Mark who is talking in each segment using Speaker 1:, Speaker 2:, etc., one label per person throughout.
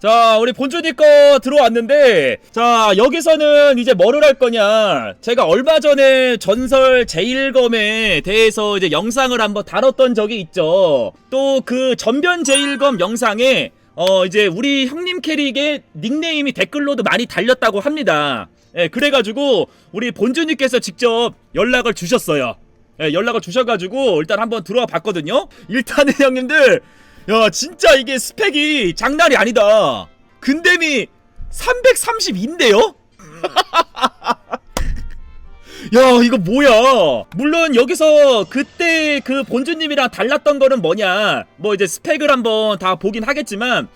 Speaker 1: 자, 우리 본주님 거 들어왔는데, 자, 여기서는 이제 뭐를 할 거냐. 제가 얼마 전에 전설 제1검에 대해서 이제 영상을 한번 다뤘던 적이 있죠. 또 그 전변 제1검 영상에, 어, 이제 우리 형님 캐릭의 닉네임이 댓글로도 많이 달렸다고 합니다. 예, 그래가지고, 우리 본주님께서 직접 연락을 주셨어요. 예, 연락을 주셔가지고, 일단 한번 들어와 봤거든요. 일단은 형님들, 야 진짜 이게 스펙이 장난이 아니다 근댐이 332인데요? 야 이거 뭐야 물론 여기서 그때 그 본주님이랑 달랐던 거는 뭐냐 뭐 이제 스펙을 한번 다 보긴 하겠지만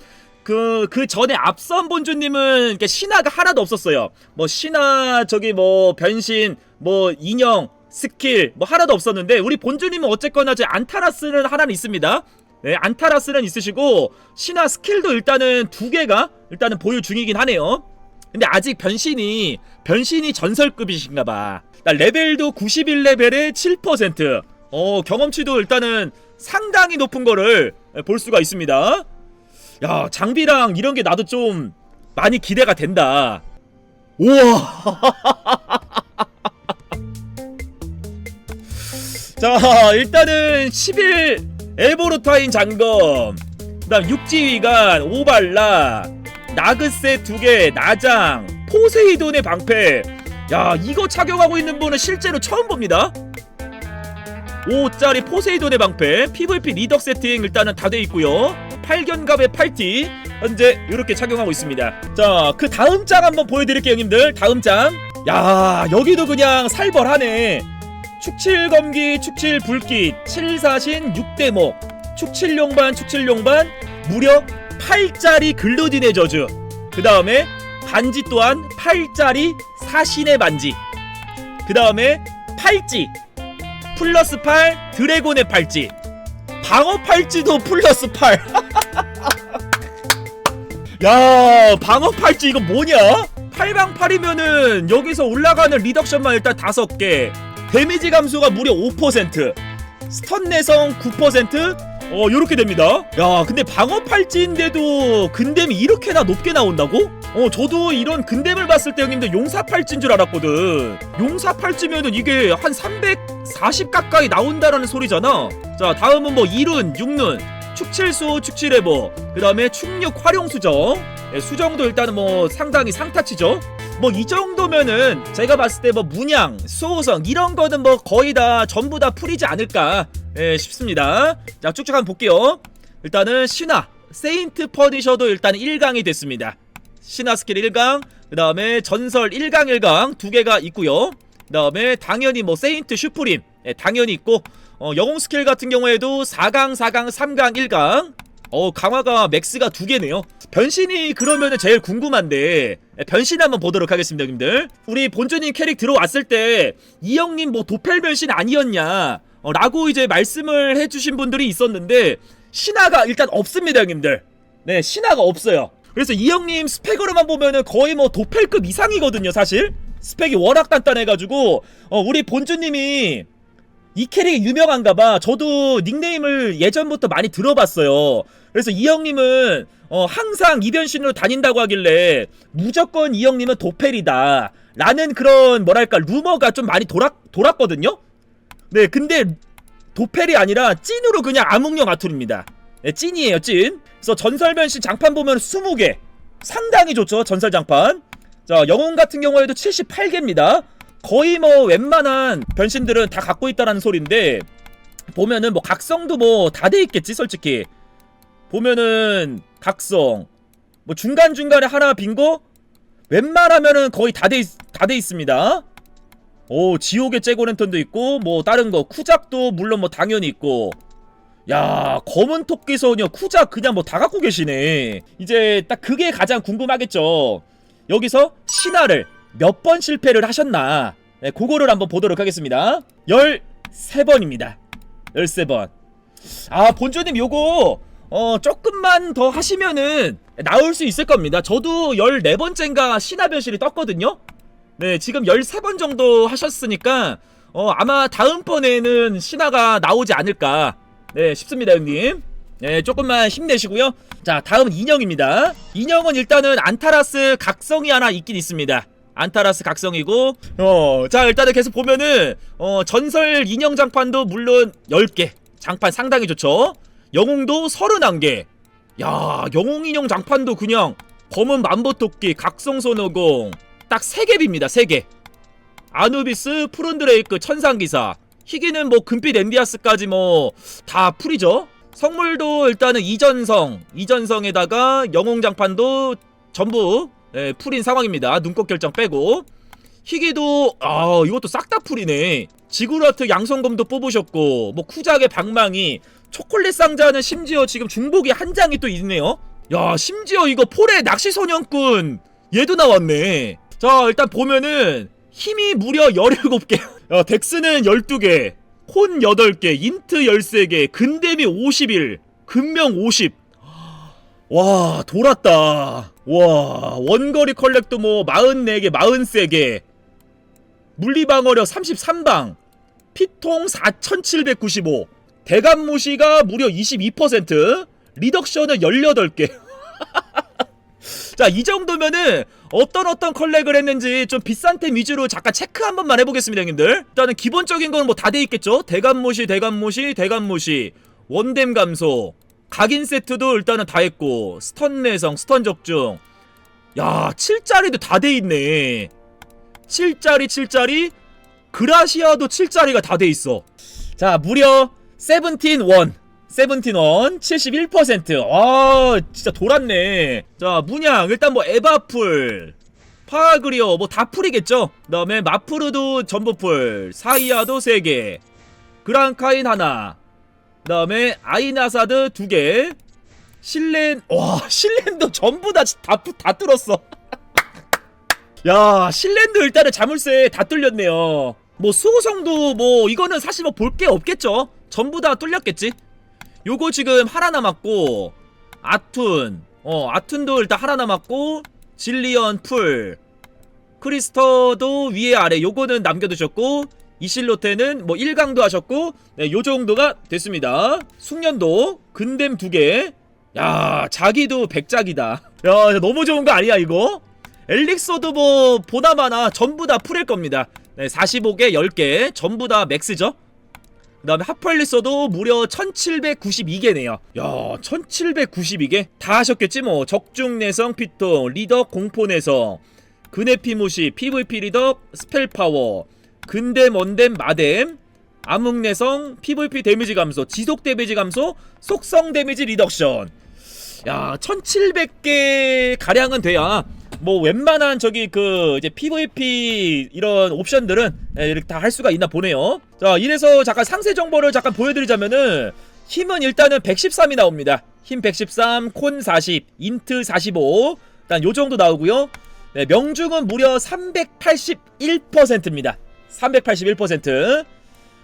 Speaker 1: 그, 그 전에 앞선 본주님은 신화가 하나도 없었어요. 뭐 신화, 저기 뭐 변신, 뭐 인형, 스킬, 뭐 하나도 없었는데, 우리 본주님은 어쨌거나 저 안타라스는 하나는 있습니다. 네, 안타라스는 있으시고, 신화 스킬도 일단은 두 개가 일단은 보유 중이긴 하네요. 근데 아직 변신이, 변신이 전설급이신가 봐. 레벨도 91레벨에 7%. 어, 경험치도 일단은 상당히 높은 거를 볼 수가 있습니다. 야 장비랑 이런 게 나도 좀 많이 기대가 된다. 우와. 자 일단은 10 일 에보르타인 장검. 그다음 육지위관 오발라 나그세 두개 나장 포세이돈의 방패. 야 이거 착용하고 있는 분은 실제로 처음 봅니다. 5짜리 포세이돈의 방패 PVP 리덕 세팅 일단은 다 돼 있고요. 8견갑의 팔티 현재 이렇게 착용하고 있습니다. 자 그 다음 장 한번 보여드릴게요 형님들. 다음 장야 여기도 그냥 살벌하네 축칠검기 축칠불깃 칠사신 6대목 축칠용반 축칠용반 무려 8짜리 글루딘의 저주. 그 다음에 반지 또한 8짜리 사신의 반지. 그 다음에 팔찌 플러스 8 드래곤의 팔찌. 방어 팔찌도 플러스 8 야 방어 팔찌 이거 뭐냐? 8방 8이면은 여기서 올라가는 리덕션만 일단 5개 데미지 감소가 무려 5% 스턴 내성 9%어 요렇게 됩니다. 야 근데 방어 팔찌인데도 근댐이 이렇게나 높게 나온다고? 어 저도 이런 근댐을 봤을 때 형님들 용사 팔찌인 줄 알았거든. 용사 팔찌면은 이게 한 340 가까이 나온다라는 소리잖아. 자 다음은 뭐 2룬 6룬 축칠수 축칠해보 그 다음에 축육 활용 수정. 예, 수정도 일단은 뭐 상당히 상타치죠 뭐 이 정도면은 제가 봤을 때 뭐 문양 수호성 이런 거는 뭐 거의 다 전부 다 풀이지 않을까 예, 싶습니다. 자 쭉쭉 한번 볼게요. 일단은 신화 세인트 퍼니셔도 일단 1강이 됐습니다. 신화 스킬 1강 그 다음에 전설 1강 1강 두 개가 있고요. 그 다음에 당연히 뭐 세인트 슈프림 예, 당연히 있고 어, 영웅 스킬 같은 경우에도 4강 4강 3강 1강 어 강화가 맥스가 두 개네요 변신이 그러면은 제일 궁금한데 예, 변신 한번 보도록 하겠습니다 형님들 우리 본주님 캐릭 들어왔을 때 이 형님 뭐 도펠 변신 아니었냐 어, 라고 이제 말씀을 해주신 분들이 있었는데 신화가 일단 없습니다 형님들 네 신화가 없어요 그래서 이 형님 스펙으로만 보면은 거의 뭐 도펠급 이상이거든요 사실 스펙이 워낙 단단해가지고 어, 우리 본주님이 이 캐릭이 유명한가봐. 저도 닉네임을 예전부터 많이 들어봤어요. 그래서 이 형님은 어, 항상 이변신으로 다닌다고 하길래 무조건 이 형님은 도펠이다. 라는 그런 뭐랄까 루머가 좀 많이 돌았, 돌았거든요. 네, 근데 도펠이 아니라 찐으로 그냥 암흑령 아툴입니다. 네, 찐이에요, 찐. 그래서 전설 변신 장판 보면 20개. 상당히 좋죠, 전설 장판. 자, 영웅 같은 경우에도 78개입니다. 거의 뭐 웬만한 변신들은 다 갖고 있다라는 소린데 보면은 뭐 각성도 뭐 다 돼 있겠지 솔직히 보면은 각성. 뭐 중간 중간에 하나 빈 거? 웬만하면은 거의 다 돼 다 돼 있습니다. 오 지옥의 째고랜턴도 있고 뭐 다른 거. 쿠작도 물론 뭐 당연히 있고. 야 검은 토끼 소녀 쿠작 그냥 뭐 다 갖고 계시네. 이제 딱 그게 가장 궁금하겠죠. 여기서 신화를 몇 번 실패를 하셨나? 네, 그거를 한번 보도록 하겠습니다. 13번입니다. 13번. 아 본주님 요거 어 조금만 더 하시면은 나올 수 있을 겁니다 저도 14번째인가 신화 변신이 떴거든요 네 지금 13번 정도 하셨으니까 어 아마 다음번에는 신화가 나오지 않을까 네 싶습니다 형님 네, 조금만 힘내시고요. 자, 다음은 인형입니다. 인형은 일단은 안타라스 각성이 하나 있긴 있습니다. 안타라스 각성이고, 어, 자, 일단은 계속 보면은, 어, 전설 인형 장판도 물론 10개. 장판 상당히 좋죠. 영웅도 31개. 야, 영웅 인형 장판도 그냥 검은 만보토끼, 각성 손오공. 딱 3갭입니다, 3개. 아누비스, 푸른드레이크, 천상기사. 희귀는 뭐 금빛 엔디아스까지 뭐 다 풀이죠. 성물도 일단은 이전성, 이전성에다가 영웅 장판도 전부 예, 풀인 상황입니다. 눈꽃 결정 빼고 희귀도 아 이것도 싹 다 풀이네. 지구라트 양성검도 뽑으셨고 뭐 쿠작의 방망이 초콜릿 상자는 심지어 지금 중복이 한 장이 또 있네요. 야 심지어 이거 폴의 낚시 소년꾼 얘도 나왔네. 자 일단 보면은 힘이 무려 17개. 야, 덱스는 12개. 콘 8개, 인트 13개, 근데미 51, 근명 50. 와, 돌았다. 와, 원거리 컬렉도 뭐 44개, 43개. 물리방어력 33방. 피통 4795. 대감무시가 무려 22%. 리덕션은 18개. 자, 이 정도면은 어떤 어떤 컬렉을 했는지 좀 비싼 템 위주로 잠깐 체크 한 번만 해보겠습니다, 형님들. 일단은 기본적인 건뭐다 돼 있겠죠? 대감무시, 대감무시, 대감무시, 원댐 감소, 각인 세트도 일단은 다 했고, 스턴 내성, 스턴 적중. 야, 7짜리도 다 돼 있네. 7짜리, 7짜리, 그라시아도 7짜리가 다 돼 있어. 자, 무려 세븐틴 원. 세븐틴 원 71%. 아, 진짜 돌았네. 자, 문양 일단 뭐 에바풀, 파그리어 뭐다 풀이겠죠. 그다음에 마프르도 전부 풀, 사이아도 3개, 그랑카인 하나. 그다음에 아이나사드 2개. 실렌 와, 실렌도 전부 다다 다 뚫었어. 야, 실렌도 일단은 자물쇠 다 뚫렸네요. 뭐 수호성도 뭐 이거는 사실 뭐 볼 게 없겠죠. 전부 다 뚫렸겠지. 요거 지금 하나 남았고 아툰 어 아툰도 일단 하나 남았고 질리언 풀 크리스터도 위에 아래 요거는 남겨두셨고 이실로테는 뭐 1강도 하셨고 네, 요 정도가 됐습니다. 숙련도 근댐 두개. 야 자기도 백작이다. 야 너무 좋은 거 아니야 이거? 엘릭서도 뭐 보나마나 전부 다 풀일 겁니다. 네 45개 10개. 전부 다 맥스죠 그 다음에 하프엘리서도 무려 1792개네요. 야 1792개? 다 하셨겠지 뭐. 적중 내성 피통 리덕 공포 내성 근해피 무시 PVP 리덕 스펠 파워 근댐 원댐 마댐 암흑 내성 PVP 데미지 감소 지속 데미지 감소 속성 데미지 리덕션. 야 1700개 가량은 돼야 뭐 웬만한 저기 그 이제 PVP 이런 옵션들은 예, 이렇게 다 할 수가 있나 보네요. 자 이래서 잠깐 상세 정보를 잠깐 보여드리자면은 힘은 일단은 113이 나옵니다. 힘 113, 콘 40, 인트 45, 일단 요 정도 나오고요. 네, 명중은 무려 381%입니다. 381%.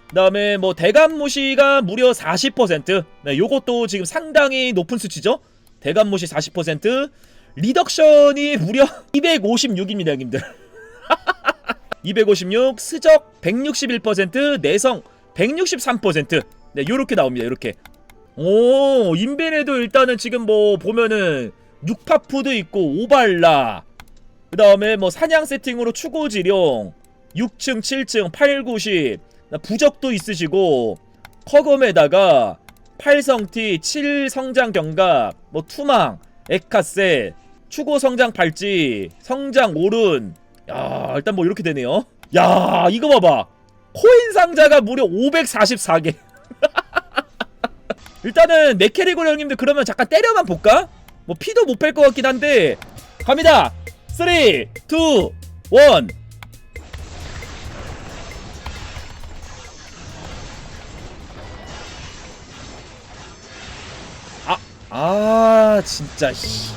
Speaker 1: 그다음에 뭐 대감 무시가 무려 40%. 네, 요것도 지금 상당히 높은 수치죠. 대감 무시 40%. 리덕션이 무려 256입니다, 형님들. 256, 스적 161%, 내성 163%. 네, 요렇게 나옵니다. 요렇게. 오, 인벤에도 일단은 지금 뭐 보면은 육파푸도 있고 오발라. 그 다음에 뭐 사냥 세팅으로 추고지룡 6층, 7층, 8, 90. 부적도 있으시고 커검에다가 8성티, 7성장 경갑, 뭐 투망, 에카세, 추고 성장 발찌, 성장 오른. 야, 일단 뭐 이렇게 되네요. 야, 이거 봐봐. 코인 상자가 무려 544개. 일단은 네케리고 형님들 그러면 잠깐 때려만 볼까? 뭐 피도 못 뺄 것 같긴 한데 갑니다. 3, 2, 1. 아, 아, 진짜 씨.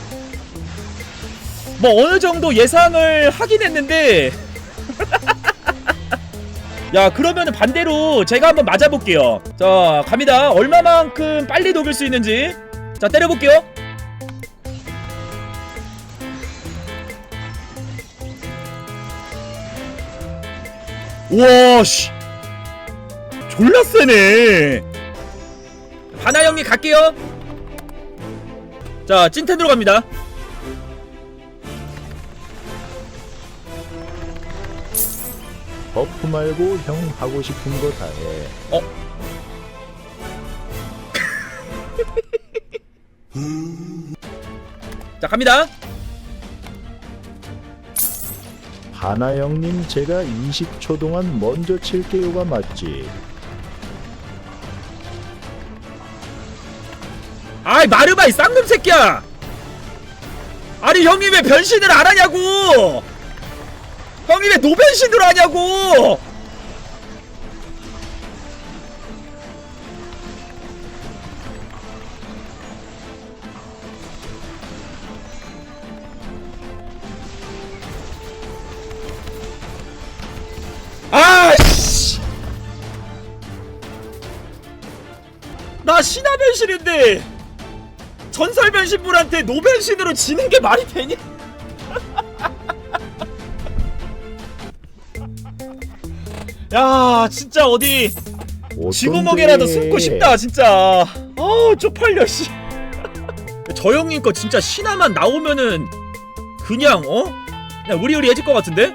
Speaker 1: 뭐 어느 정도 예상을 하긴 했는데. 야 그러면은 반대로 제가 한번 맞아볼게요. 자 갑니다. 얼마만큼 빨리 녹일 수 있는지. 자 때려볼게요. 우와 씨. 졸라 세네. 바나 형님 갈게요 자 찐텐 들어갑니다
Speaker 2: 버프 말고 형 하고 싶은 거 다 해.
Speaker 1: 자 갑니다
Speaker 2: 하나 형님 제가 20초 동안 먼저 칠게요가 맞지.
Speaker 1: 아이 마르바 이 쌍놈 새끼야! 아니 형이 왜 변신을 안 하냐고! 형이 왜 노변신으로 하냐고! 아씨! 나 신화 변신인데 전설 변신물한테 노변신으로 지는 게 말이 되니? 야 진짜 어디 지구멍에라도 숨고 싶다 진짜 아 쪽팔려 씨 저 형님 거 진짜 신화만 나오면은 그냥 어? 그냥 우리우리 해질 것 같은데?